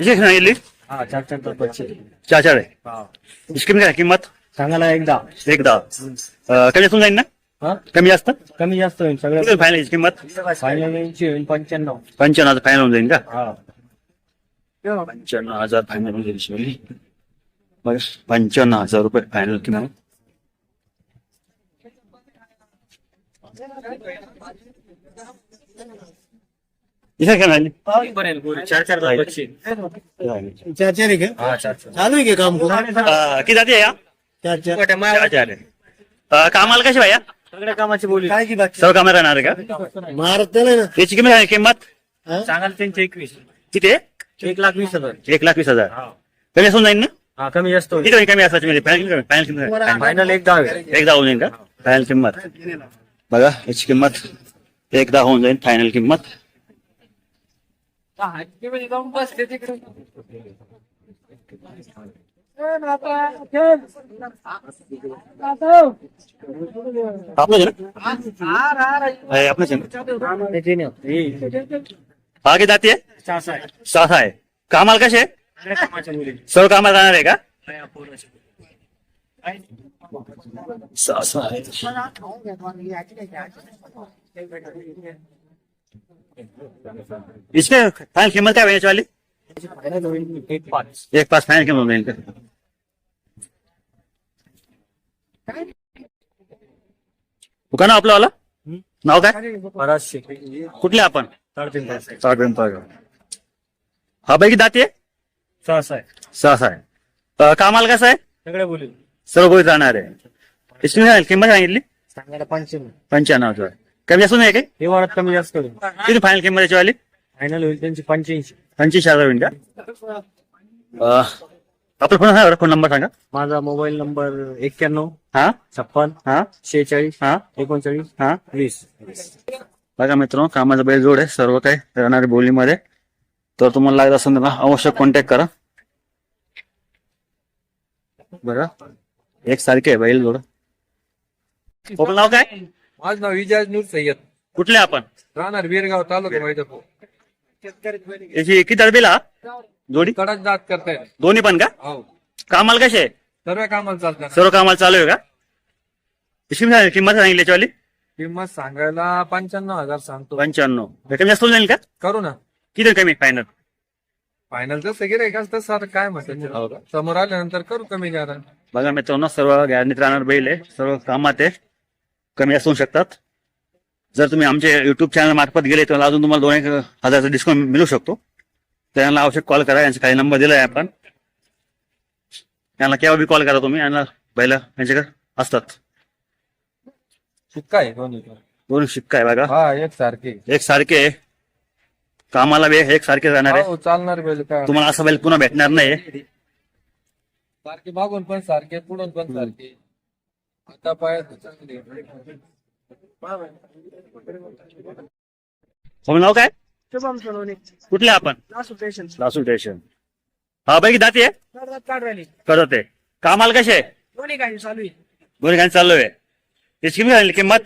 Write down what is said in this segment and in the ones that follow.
किती सांगितली हा चार चार बच्चे चार चार आहे. इसकी काय किंमत? सांगायला एकदा. एकदा. कमी असून जाईल ना? हा? कमी जास्त? कमी जास्त होईल. सगळं फायनल किंमत? फायनल होईल पंच्याण्णव. पंच्याण्णव हजार फायनल होऊन जाईल का? हा. पंच्याण्णव हजार फायनल होऊन जाईल. शिवली बघा पंच्याण्णव हजार रुपये फायनल किंमत. काय झाली चार चार तर बच्चे चार चार आहे का हा चार चार चालू आहे का? काम किती जाते या? चार चार चार चार आहे. अं, कामाला कशी भैया सगळ्या कामाची बोली. काय की बाकी? सर्व कामाला राहणार आहे का? महाराष्ट्राला ना. याची किंमत आहे? किंमत? हा? सांगायला त्यांचे एकवीस. किती आहे? एक लाख वीस हजार. एक लाख वीस हजार. हा. कमी असून जाईल ना? हा कमी जास्त किती कमी असायची म्हणजे फायनल फायनल किंमत? फायनल एकदा होईल. एकदा होऊन जाईल का? फायनल किंमत. बघा याची किंमत एकदा होऊन जाईल फायनल किंमत. आपलं आहे आपलं हा? किती जाती आहे सहा आहे कामाला कसे सर्व कामाला राहणार आहे का सहा सहा आहे इसके फाइनल कीमत क्या है वाली एक पास फाइनल कीमत का दुकान आपलं वाला? नाव काय? पराशे कुठले आपण? हा पैकी दाती आहे? सहा सहा आहे. सहा सहा आहे कामाला कसं आहे? सगळ्या बोली. सर्व गोळी राहणार आहे. किंमत सांगितली? सांगायला पंच्याण्णव. पंच्याण्णव कमी असून आहे काय? हे वाढत कमी जास्त होईल. किती फायनल किंमत याची वाली? फायनल होईल त्यांची पंच्याऐंशी. पंचवीस हजार होईल का? अं, आपला फोन सांगा बरं, फोन नंबर सांगा. माझा मोबाईल नंबर एक्क्याण्णव हा? छप्पन हा? शेहेचाळीस हा? एकोणचाळीस हा? वीस. बघा मित्रांनो कामाचा बैल जोड आहे. सर्व काही राहणार बोलीमध्ये. तर तुम्हाला लागत असेल ना अवश्य कॉन्टॅक्ट करा. बघा एक सारखे आहे बैल जोड. आपलं नाव काय? माझं नाव इजाज नूर सय्यद. कुठले आपण? राहणार वीरगाव तालुका वैजापूर. याची किती तडबीला जोडी? कडक दात करताय. दोन्ही पण का? हो. कामाला कसे? आहे सर्व कामाला चालतात. सर्व कामाला चालू आहे का? किंमत- किंमत सांगितली याच्यावाली? किंमत सांगायला पंच्याण्णव हजार सांगतो. पंच्याण्णव. हे कमी जास्त होऊन जाईल का? करू ना. किती कमी फायनल फायनल जसं गिराय का तसं आता काय म्हणतात. समोर आल्यानंतर करू कमी जरा बघा मित्रांनो सर्व गॅरंटीत राहणार बैल आहे. सर्व कामात आहे. कमी असू शकतात. जर तुम्ही आमच्या युट्यूब चॅनल मार्फत गेले तर अजून तुम्हाला दोन एक हजारचा डिस्काउंट मिळू शकतो. त्यांना आवश्यक कॉल करा यांचा काही नंबर दिलाय आपण. त्यांना केव्हा बी कॉल करा तुम्ही यांना बैल यांच्याकडे असतात. शिक्का आहे दोन्ही पण. दोन शिक्का आहे बघा. हा एक सारखे. एक सारखे आहे. कामाला बे एक सारखे राहणार आहे. हो चालणार बैल तुम्हाला असं बैल पुन्हा भेटणार नाही सारखे मागून पण सारखे पुढून पण सारखे. आता चांगले हो नाव काय? शुभम सोनवणे कुठले आपण? लासू स्टेशन लासू स्टेशन हा बैल दाती आहे? काढ राहिली. करत आहे. कामाला कसे आहे? दोन्ही काही चालू आहे. दोन्ही गाणी चालू आहे. त्याची किंमत झाली किंमत?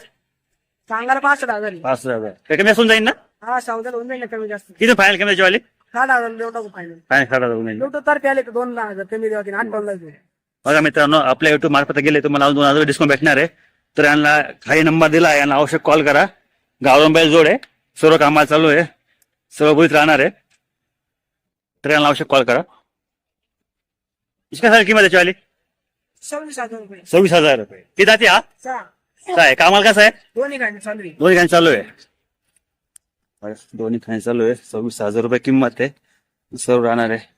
सांगायला पासष्ट हजार. पाच हजार. काही कमी असून जाईल ना? हा सावधान होऊन जाईल ना कमी जास्त. किती फायनल किंमत वाली? साठ हजार देऊ टाकू फायनल फायनल साठ हजार होऊन जाईल युट्यूब तर्फे आले तर दोन लाख हजार कमी देवा की आठ लागते बघा मित्रांनो आपल्या युट्यूब मार्फत गेले तुम्हाला दोन हजार डिस्काउंट भेटणार आहे. तर यांना काही नंबर दिला आहे यांना आवश्यक कॉल करा. गावरान बैल जोड आहे. सर्व कामाला चालू आहे. सर्व बुईत राहणार आहे. तर यांना आवश्यक कॉल करा. इसका सारी किंमत याची वाली सव्वीस हजार रुपये. किती जाते हा? काय? कामाला कसं आहे? दोन्ही काही चालू आहे. दोन्ही खाणी चालू आहे. दोन्ही खाणी चालू आहे. सव्वीस हजार रुपये किंमत आहे. सर्व राहणार आहे.